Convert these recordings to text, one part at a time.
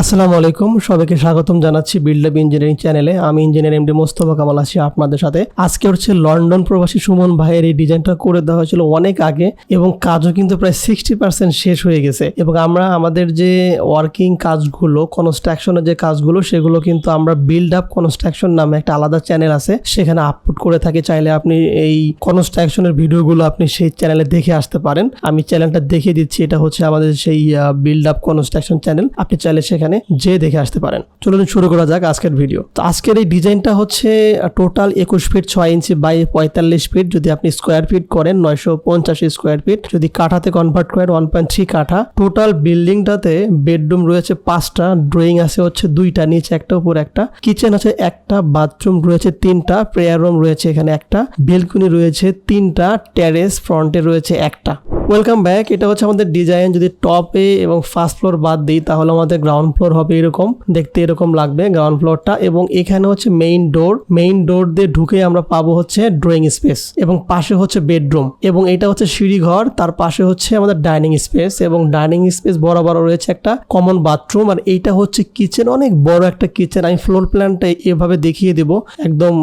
আসসালামু আলাইকুম, সবাইকে স্বাগতম জানাচ্ছি বিল্ড আপ ইঞ্জিনিয়ারিং চ্যানেলে। আমি ইঞ্জিনিয়ার এমডি মোস্তফা, কামাল আছি আপনাদের সাথে। আজকে হচ্ছে লন্ডন প্রবাসী সুমন ভাইয়ের এই ডিজাইনটা করে দেওয়া হয়েছিল অনেক আগে এবং কাজও কিন্তু প্রায় সিক্সটি পার্সেন্ট শেষ হয়ে গেছে। এবং আমরা আমাদের যে ওয়ার্কিং কাজগুলো কনস্ট্রাকশনের যে কাজগুলো, সেগুলো কিন্তু আমরা বিল্ড আপ কনস্ট্রাকশন নামে একটা আলাদা চ্যানেল আছে। সেখানে আপলোড করে থাকি। চাইলে আপনি এই কনস্ট্রাকশনের ভিডিওগুলো আপনি সেই চ্যানেলে দেখে আসতে পারেন। আমি চ্যানেলটা দেখিয়ে দিচ্ছি। এটা হচ্ছে আমাদের সেই বিল্ড আপ কনস্ট্রাকশন চ্যানেল আপনি চাইলে সেখানে যে দেখে আসতে পারেন। চলুন শুরু করা যাক আজকের ভিডিও তো আজকের এই ডিজাইনটা হচ্ছে টোটাল একুশ ফিট ছয় ইঞ্চি বাই পঁয়তাল্লিশ ফিট যদি আপনি স্কোয়ার ফিট করেন, নয়শো পঞ্চাশ স্কোয়ার ফিট যদি কাঠাতে কনভার্ট করেন ওয়ান পয়েন্ট থ্রি কাঠা। টোটাল বিল্ডিংটাতে বেডরুম রয়েছে পাঁচটা ড্রয়িং আছে হচ্ছে দুইটা, নিচে একটা, উপর একটা। কিচেন আছে একটা বাথরুম রয়েছে তিনটা প্রেয়ার রুম রয়েছে এখানে একটা। বেলকুনি রয়েছে তিনটা টেরেস ফ্রন্টে রয়েছে একটা। ওয়েলকাম ব্যাক এটা হচ্ছে আমাদের ডিজাইন যদি টপে এবং ফার্স্ট ফ্লোর বাদ দিই, তাহলে আমাদের গ্রাউন্ড ফ্লোর হবে এরকম। দেখতে এরকম লাগবে গ্রাউন্ড ফ্লোরটা এবং এখানে হচ্ছে মেইন ডোর মেইন ডোর দিয়ে ঢুকে আমরা পাবো হচ্ছে ড্রয়িং স্পেস এবং পাশে হচ্ছে বেডরুম এবং এটা হচ্ছে সিঁড়ি ঘর তার পাশে হচ্ছে আমাদের ডাইনিং স্পেস এবং ডাইনিং স্পেস বরাবর রয়েছে একটা কমন বাথরুম আর এইটা হচ্ছে কিচেন অনেক বড় একটা কিচেন আমি ফ্লোর প্ল্যানটা এভাবে দেখিয়ে দেব। একদম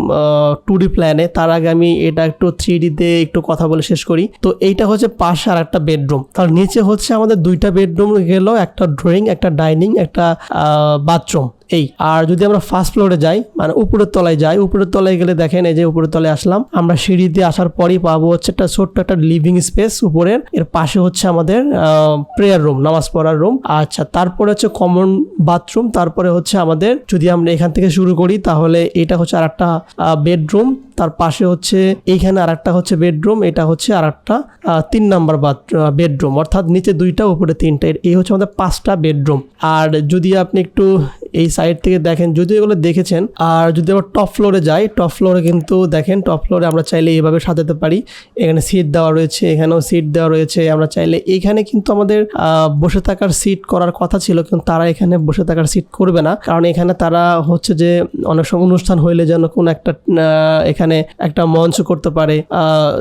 টু ডি প্ল্যানে তার আগে আমি এটা একটু থ্রি ডিতে একটু কথা বলে শেষ করি। তো এইটা হচ্ছে পাশে আর একটা বেডরুম। তার নিচে হচ্ছে আমাদের দুইটা বেডরুম গেল, একটা ড্রয়িং, একটা ডাইনিং, একটা বাথরুম। এই, আর যদি আমরা ফার্স্ট ফ্লোরে যাই মানে উপরের তলায় যাই, উপরের তলায় গেলে দেখেন এই যে উপরের তলায় আসলাম, আমরা সিঁড়ি দিয়ে আসার পরই পাবো হচ্ছে একটা ছোট্ট একটা লিভিং স্পেস উপরের, এর পাশে হচ্ছে আমাদের প্রেয়ার রুম নামাজ পড়ার রুম আচ্ছা তারপরে হচ্ছে কমন বাথরুম তারপরে হচ্ছে আমাদের, যদি আমরা এখান থেকে শুরু করি, তাহলে এটা হচ্ছে আর একটা বেডরুম তার পাশে হচ্ছে এইখানে আর একটা হচ্ছে বেডরুম এটা হচ্ছে আর একটা তিন নাম্বার বেডরুম অর্থাৎ নিচে দুইটা, উপরে তিনটা এই হচ্ছে আমাদের পাঁচটা বেডরুম আর যদি আপনি একটু এই সাইড থেকে দেখেন যদি এগুলো দেখেছেন, আর যদি আবার টপ ফ্লোরে যাই টপ ফ্লোরে কিন্তু দেখেন টপ ফ্লোরে আমরা চাইলে এইভাবে সাজাতে পারি। এখানে সিট দেওয়া রয়েছে, এখানেও সিট দেওয়া রয়েছে। আমরা চাইলে এখানে কিন্তু আমাদের বসে থাকার সিট করার কথা ছিল, কিন্তু তারা এখানে বসে থাকার সিট করবে না। কারণ এখানে তারা হচ্ছে যে, অনেক সময় অনুষ্ঠান হইলে যেন কোনো একটা এখানে একটা মঞ্চ করতে পারে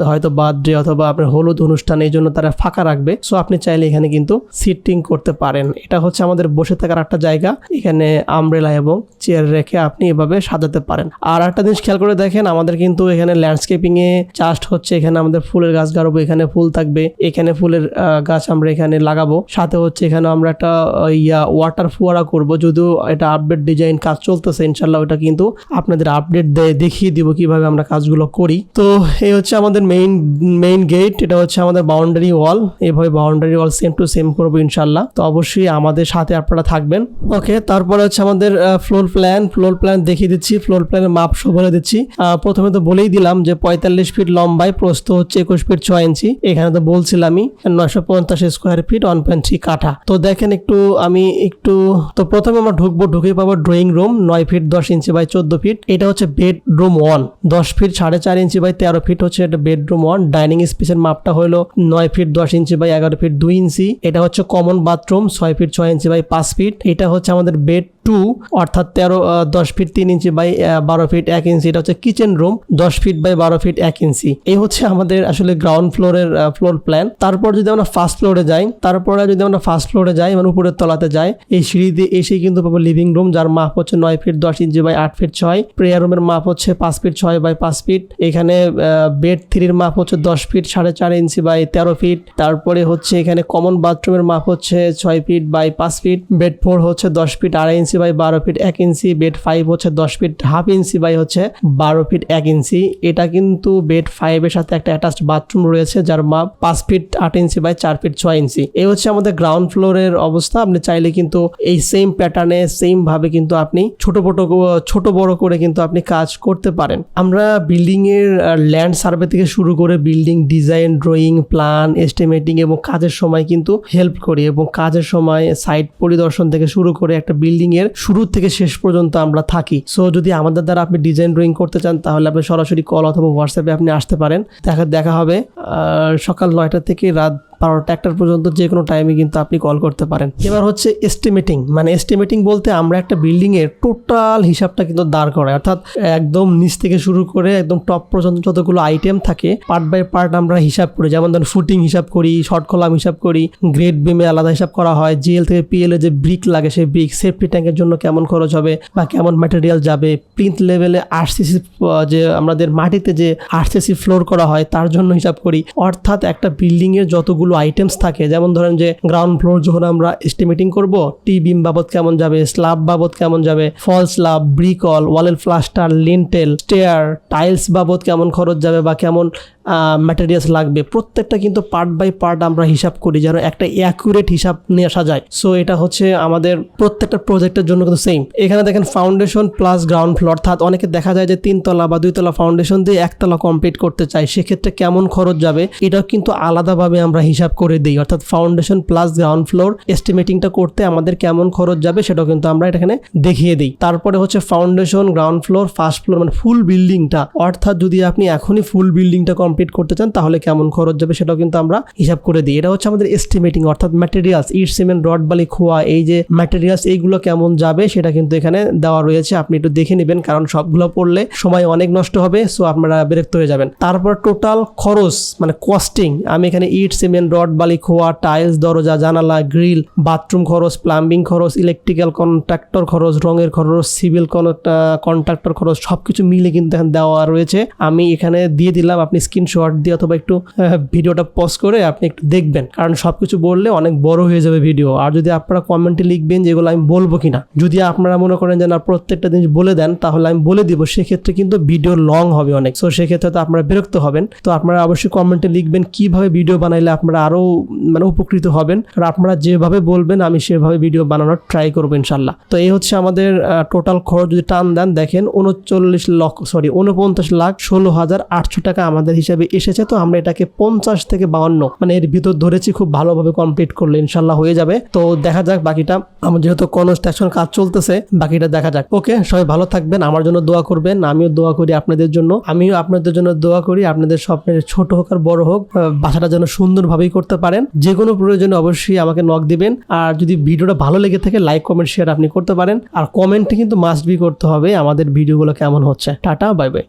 হয়তো বার্থডে অথবা আপনার হলুদ অনুষ্ঠান, এই জন্য তারা ফাঁকা রাখবে। সো আপনি চাইলে এখানে কিন্তু সিটিং করতে পারেন। এটা হচ্ছে আমাদের বসে থাকার একটা জায়গা। এখানে আমব্রেলা এবং চেয়ার রেখে আপনি এভাবে সাজাতে পারেন। আর একটা জিনিস খেয়াল করে দেখেন, আমাদের কিন্তু এখানে ল্যান্ডস্কেপিং এ চাষ হচ্ছে এখানে আমাদের ফুলের গাছ গাড়বো, এখানে ফুল থাকবে, এখানে ফুলের গাছ আমরা এখানে লাগাবো। সাথে হচ্ছে এখানে আমরা একটা ইয়া ওয়াটার ফোয়ারা করব, যদিও এটা আপডেট ডিজাইন কাজ চলতেছে ইনশাল্লাহ ওটা কিন্তু আপনাদের আপডেট দেখিয়ে দিব কীভাবে আমরা কাজগুলো করি। তো এই হচ্ছে আমাদের মেইন মেইন গেট এটা হচ্ছে আমাদের বাউন্ডারি ওয়াল এইভাবে boundary wall same to same করব ইনশাল্লাহ তো অবশ্যই আমাদের সাথে আপনারা থাকবেন। ওকে তারপরে হচ্ছে আমাদের ফ্লোর প্ল্যান ফ্লোর প্ল্যান দেখিয়ে দিচ্ছি ফ্লোর প্ল্যানের মাপ সব বলে দিচ্ছি। প্রথমে তো বলেই দিলাম যে পঁয়তাল্লিশ ফিট লম্বায়, প্রস্থ হচ্ছে একুশ ফিট ছয় ইঞ্চি এখানে তো বলছিলামই, নয়শো পঞ্চাশ square feet one point three কাঠা। তো দেখেন একটু, আমি একটু, তো প্রথমে আমরা ঢুকবো ঢুকে পাবো ড্রয়িং রুম নয় ফিট দশ ইঞ্চি বাই চোদ্দ ফিট এটা হচ্ছে বেডরুম ওয়ান দশ ফিট সাড়ে চার ইঞ্চি বাই তেরো ফিট হচ্ছে এটা বেডরুম ওয়ান ডাইনিং স্পেসের মাপটা হলো নয় ফিট দশ ইঞ্চি বাই এগারো ফিট দুই ইঞ্চি এটা হচ্ছে কমন বাথরুম ছয় ফিট ছয় ইঞ্চি বাই পাঁচ ফিট এটা হচ্ছে আমাদের বেড টু অর্থাৎ তেরো দশ ফিট তিন ইঞ্চি বাই বারো ফিট এক ইঞ্চি এটা হচ্ছে কিচেন রুম দশ ফিট বাই বারো ফিট এক ইঞ্চি এই হচ্ছে আমাদের আসলে গ্রাউন্ড ফ্লোরের ফ্লোর প্ল্যান তারপর যদি আমরা ফার্স্ট ফ্লোরে যাই, তারপরে যদি আমরা ফার্স্ট ফ্লোরে যাই মানে উপরের তলাতে যাই, এই সিঁড়ি দিয়ে এসেই কিন্তু পাবো লিভিং রুম যার মাপ হচ্ছে নয় ফিট দশ ইঞ্চি বাই আট ফিট ছয় প্রেয়ার রুমের মাপ হচ্ছে পাঁচ ফিট ছয় বাই পাঁচ ফিট এখানে বেড থ্রির মাপ হচ্ছে দশ ফিট সাড়ে চার ইঞ্চি বাই তেরো ফিট তারপরে হচ্ছে এখানে কমন বাথরুমের মাপ হচ্ছে ছয় ফিট বাই পাঁচ ফিট বেড ফোর হচ্ছে দশ ফিট আড়াই ইঞ্চি বাই বারো ফিট এক ইঞ্চি বেড ফাইভ হচ্ছে দশ ফিট হাফ ইঞ্চি বাই হচ্ছে বারো ফিট এক ইঞ্চি। এটা কিন্তু বেড ফাইভের সাথে একটা অ্যাটাচড বাথরুম রয়েছে, যার মাপ পাঁচ ফিট আট ইঞ্চি বাই চার ফিট ছয় ইঞ্চি। এই হচ্ছে আমাদের গ্রাউন্ড ফ্লোরের অবস্থা। আপনি চাইলে কিন্তু এই সেম প্যাটার্নে সেম ভাবে কিন্তু আপনি ছোট ছোট ছোট বড় করে কিন্তু আপনি কাজ করতে পারেন। আমরা বিল্ডিং এর ল্যান্ড সার্ভে থেকে শুরু করে building design drawing plan estimating এবং কাজের সময় কিন্তু হেল্প করি এবং কাজের সময় সাইট পরিদর্শন থেকে শুরু করে একটা বিল্ডিং এর শুরু থেকে শেষ পর্যন্ত আমরা থাকি। সো যদি আমাদের দ্বারা আপনি ডিজাইন ড্রয়িং করতে চান, তাহলে আপনি সরাসরি কল অথবা হোয়াটসঅ্যাপে আপনি আসতে পারেন। দেখা দেখা হবে সকাল নয়টা থেকে রাত বারোটা একটার পর্যন্ত যে কোনো টাইমে কিন্তু আপনি কল করতে পারেন। এবার হচ্ছে এস্টিমেটিং মানে এস্টিমেটিং বলতে আমরা একটা বিল্ডিং এর টোটাল হিসাবটা কিন্তু দাঁড় করাই। অর্থাৎ একদম নিচ থেকে শুরু করে একদম টপ পর্যন্ত যতগুলো আইটেম থাকে পার্ট বাই পার্ট আমরা হিসাব করি। যেমন ধরুন ফুটিং হিসাব করি শর্ট কলাম হিসাব করি গ্রেড বিমে আলাদা হিসাব করা হয় জিএল থেকে পিএল এ যে ব্রিক লাগে সেই ব্রিক সেফটি ট্যাঙ্কের জন্য কেমন খরচ হবে বা কেমন ম্যাটেরিয়াল যাবে প্রিন্ট লেভেলে আরসিসি যে আমাদের মাটিতে যে আরসিসি ফ্লোর করা হয়, তার জন্য হিসাব করি। অর্থাৎ একটা বিল্ডিং এর যতগুলো আইটেমস থাকে। যেমন ধরেন যে গ্রাউন্ড ফ্লোর যখন আমরা এস্টিমেটিং করব টি বিম বাবদ কেমন যাবে স্ল্যাব বাবদ কেমন যাবে ফল স্ল্যাব ব্রিকল ওয়ালের প্লাস্টার লিন্টেল স্টেয়ার টাইলস বাবদ কেমন খরচ যাবে বা কেমন ম্যাটেরিয়ালস লাগবে। প্রত্যেকটা কিন্তু পার্ট বাই পার্ট আমরা হিসাব করি যেন একটা অ্যাকুরেট হিসাব নিয়ে আসা যায়। সো এটা হচ্ছে আমাদের প্রত্যেকটা প্রজেক্টের জন্য কিন্তু সেম এখানে দেখেন ফাউন্ডেশন প্লাস গ্রাউন্ড ফ্লোর অর্থাৎ অনেকে দেখা যায় যে, তিনতলা বা দুইতলা ফাউন্ডেশন দিয়ে একতলা কমপ্লিট করতে চাই সেক্ষেত্রে কেমন খরচ যাবে, এটাও কিন্তু আলাদাভাবে আমরা হিসাব করে দিই। অর্থাৎ ফাউন্ডেশন প্লাস গ্রাউন্ড ফ্লোর এস্টিমেটিংটা করতে আমাদের কেমন খরচ যাবে সেটাও কিন্তু আমরা এখানে দেখিয়ে দিই। তারপরে হচ্ছে foundation ground floor first floor মানে ফুল বিল্ডিংটা অর্থাৎ যদি আপনি এখনই ফুল বিল্ডিংটা কমপ্লিট করতে চান, তাহলে কেমন খরচ যাবে সেটাও কিন্তু আমরা হিসাব করে দিই। এটা হচ্ছে আমাদের এস্টিমেটিং অর্থাৎ ম্যাটেরিয়ালস ইট, সিমেন্ট, রড, বালি, খোয়া, এই যে ম্যাটেরিয়ালস এইগুলো কেমন যাবে সেটা কিন্তু এখানে দেওয়া রয়েছে। আপনি একটু দেখে নেবেন, কারণ সবগুলো পড়লে সময় অনেক নষ্ট হবে সো আপনারা বিরক্ত হয়ে যাবেন। তারপর টোটাল খরচ মানে কস্টিং আমি এখানে ইট, সিমেন্ট রড, বালি, খোয়া, টাইলস, দরজা, জানালা, গ্রিল, বাথরুম খরচ, প্লাম্বিং খরচ, ইলেকট্রিক্যাল কন্ট্রাক্টর খরচ, রঙের খরচ, সিভিল কন্ট্রাক্টর খরচ সব কিছু মিলে কিন্তু এখানে দেওয়া রয়েছে। আমি এখানে দিয়ে দিলাম, আপনি স্ক্রিনশট দিয়ে অথবা একটু ভিডিওটা পজ করে আপনি একটু দেখবেন। কারণ সব কিছু বললে অনেক বড় হয়ে যাবে ভিডিও আর যদি আপনারা কমেন্টে লিখবেন যেগুলো আমি বলব কিনা, যদি আপনারা মনে করেন যে না, প্রত্যেকটা জিনিস বলে দেন, তাহলে আমি বলে দিব, সেক্ষেত্রে কিন্তু ভিডিও লং হবে অনেক। সো সেক্ষেত্রে তো আপনারা বিরক্ত হবেন। তো আপনারা অবশ্যই কমেন্টে লিখবেন, কীভাবে ভিডিও বানাইলে আপনারা আরও মানে উপকৃত হবেন। আর আপনারা যেভাবে বলবেন, আমি সেভাবে ভিডিও বানানোর ট্রাই করব ইনশাল্লাহ তো এই হচ্ছে আমাদের টোটাল খরচ যদি টান দেন, দেখেন উনচল্লিশ লক্ষ সরি উনপঞ্চাশ লাখ ষোলো হাজার আটশো টাকা আমাদের হিসাবে এসেছে। তো আমরা এটাকে পঞ্চাশ থেকে বাউন্ন মানে এর ভিতর ধরেছি খুব ভালোভাবে কমপ্লিট করলে ইনশাল্লাহ হয়ে যাবে। তো দেখা যাক বাকিটা, আমার যেহেতু কনস্ট্রাকশন কাজ চলতেছে, বাকিটা দেখা যাক। ওকে সবাই ভালো থাকবেন, আমার জন্য দোয়া করবেন, আমিও দোয়া করি আপনাদের জন্য। আমিও আপনাদের জন্য দোয়া করি, আপনাদের স্বপ্নের ছোট হোক আর বড় হোক বাসাটা যেন সুন্দরভাবেই করতে পারেন। যে কোনো প্রয়োজনে অবশ্যই আমাকে নক দিবেন। আর যদি ভিডিওটা ভালো লেগে থাকে লাইক কমেন্ট শেয়ার আপনি করতে পারেন। আর কমেন্টে কিন্তু মাস্ট বি করতে হবে আমাদের ভিডিওগুলো কেমন হচ্ছে। Tata bye bye